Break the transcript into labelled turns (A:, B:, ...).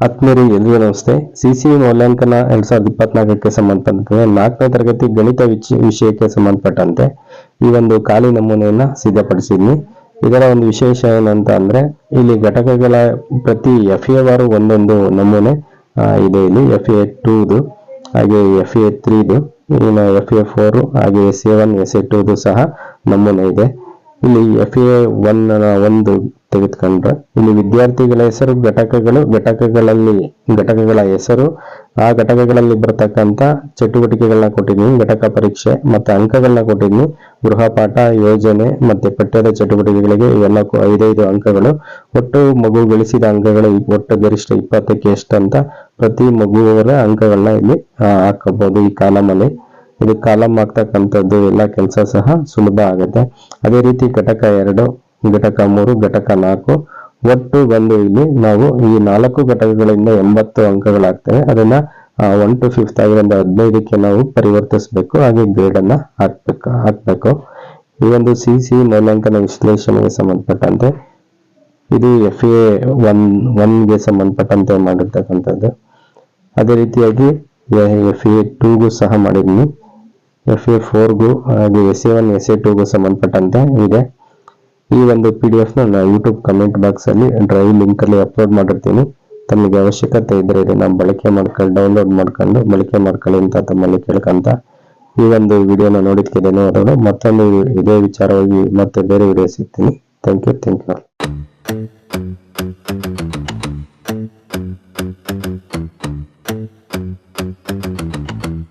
A: ಆತ್ಮೀಯರಿ ಎಲ್ಲರಿಗೂ ನಮಸ್ತೆ C C ಮೌಲ್ಯಾಂಕನ ಎರಡ್ ಸಾವಿರದ ಇಪ್ಪತ್ನಾಲ್ಕಕ್ಕೆ ಸಂಬಂಧಪಟ್ಟಂತೆ ನಾಲ್ಕನೇ ತರಗತಿ ಗಣಿತ ವಿಷಯಕ್ಕೆ ಸಂಬಂಧಪಟ್ಟಂತೆ ಈ ಒಂದು ಖಾಲಿ ನಮೂನೆಯನ್ನ ಸಿದ್ಧಪಡಿಸಿದ್ವಿ. ಇದರ ಒಂದು ವಿಶೇಷ ಏನಂತ ಅಂದ್ರೆ, ಇಲ್ಲಿ ಘಟಕಗಳ ಪ್ರತಿ ಎಫ್ ಎ ವಾರು ಒಂದೊಂದು ನಮೂನೆ ಇದೆ ಇಲ್ಲಿ. ಎಫ್ ಎ ಟೂದು ಹಾಗೆ ಎಫ್ ಎ ತ್ರೀದು ಇನ್ನು ಎಫ್ ಎ ಫೋರು ಹಾಗೆ S A one S A ಟೂದು ಸಹ ನಮೂನೆ ಇದೆ. ಇಲ್ಲಿ ಎಫ್ ಎ ಒನ್ ಒಂದು ತೆಗೆದುಕೊಂಡ್ರೆ. ಇಲ್ಲಿ ವಿದ್ಯಾರ್ಥಿಗಳ ಹೆಸರು, ಘಟಕಗಳು, ಘಟಕಗಳಲ್ಲಿ, ಘಟಕಗಳ ಹೆಸರು, ಆ ಘಟಕಗಳಲ್ಲಿ ಬರ್ತಕ್ಕಂಥ ಚಟುವಟಿಕೆಗಳನ್ನ ಕೊಟ್ಟಿದ್ದೀನಿ. ಘಟಕ ಪರೀಕ್ಷೆ ಮತ್ತೆ ಅಂಕಗಳನ್ನ ಕೊಟ್ಟಿದ್ದೀನಿ. ಗೃಹಪಾಠ ಯೋಜನೆ ಮತ್ತೆ ಪಠ್ಯದ ಚಟುವಟಿಕೆಗಳಿಗೆ ಇವೆಲ್ಲ ಐದೈದು ಅಂಕಗಳು. ಒಟ್ಟು ಮಗು ಗಳಿಸಿದ ಅಂಕಗಳು ಒಟ್ಟು ಗರಿಷ್ಠ ಇಪ್ಪತ್ತಕ್ಕೆ ಎಷ್ಟಂತ ಪ್ರತಿ ಮಗುವರ ಅಂಕಗಳನ್ನ ಇಲ್ಲಿ ಹಾಕಬಹುದು ಈ ಕಾಲಮಲ್ಲಿ. ಇದು ಕಾಲಮ್ ಆಗ್ತಕ್ಕಂಥದ್ದು ಎಲ್ಲ ಕೆಲಸ ಸಹ ಸುಲಭ ಆಗುತ್ತೆ. ಅದೇ ರೀತಿ ಘಟಕ ಎರಡು, ಘಟಕ ಮೂರು, ಘಟಕ ನಾಲ್ಕು. ಒಟ್ಟು ಬಂದು ಇಲ್ಲಿ ನಾವು ಈ ನಾಲ್ಕು ಘಟಕಗಳಿಂದ ಎಂಬತ್ತು ಅಂಕಗಳಾಗ್ತವೆ. ಅದನ್ನ ಒನ್ ಟು ಫಿಫ್ತ್ ಆಗಿರೋ ಹದಿನೈದಕ್ಕೆ ನಾವು ಪರಿವರ್ತಿಸಬೇಕು. ಹಾಗೆ ಗ್ರೇಡ್ ಅನ್ನ ಹಾಕ್ಬೇಕು ಹಾಕ್ಬೇಕು. ಈ ಒಂದು ಸಿ ಸಿ ಮೌಲ್ಯಾಂಕನ ವಿಶ್ಲೇಷಣೆಗೆ ಸಂಬಂಧಪಟ್ಟಂತೆ, ಇದು ಎಫ್ ಎ ಒನ್ ಒನ್ಗೆ ಸಂಬಂಧಪಟ್ಟಂತೆ ಮಾಡಿರ್ತಕ್ಕಂಥದ್ದು. ಅದೇ ರೀತಿಯಾಗಿ ಎಫ್ ಎ ಟೂಗೂ ಸಹ ಮಾಡಿದ್ದೀನಿ ಎಫ್ ಎ ಫೋರ್ಗೂ ಹಾಗೆ S A one S A ಟೂಗೂ ಸಂಬಂಧಪಟ್ಟಂತೆ ಇದೆ. ಈ ಒಂದು ಪಿ ಡಿ ಎಫ್ನ ನಾನು ಯೂಟ್ಯೂಬ್ ಕಮೆಂಟ್ ಬಾಕ್ಸಲ್ಲಿ ಡ್ರೈವ್ ಲಿಂಕಲ್ಲಿ ಅಪ್ಲೋಡ್ ಮಾಡಿರ್ತೀನಿ. ತಮಗೆ ಅವಶ್ಯಕತೆ ಇದ್ರೆ ನಾವು ಬಳಕೆ ಮಾಡ್ಕೊಂಡು ಡೌನ್ಲೋಡ್ ಮಾಡ್ಕೊಂಡು ಬಳಕೆ ಮಾಡ್ಕೊಳ್ಳಿ ಅಂತ ತಮ್ಮಲ್ಲಿ ಕೇಳ್ಕೊಂತ ಈ ಒಂದು ವಿಡಿಯೋನ ನೋಡಿದ್ಕೆ ಧನ್ಯವಾದಗಳು ಮತ್ತೊಂದು ಇದೇ ವಿಚಾರವಾಗಿ ಮತ್ತೆ ಬೇರೆ ವಿಡಿಯೋ ಸಿಗ್ತೀನಿ. Thank you thank you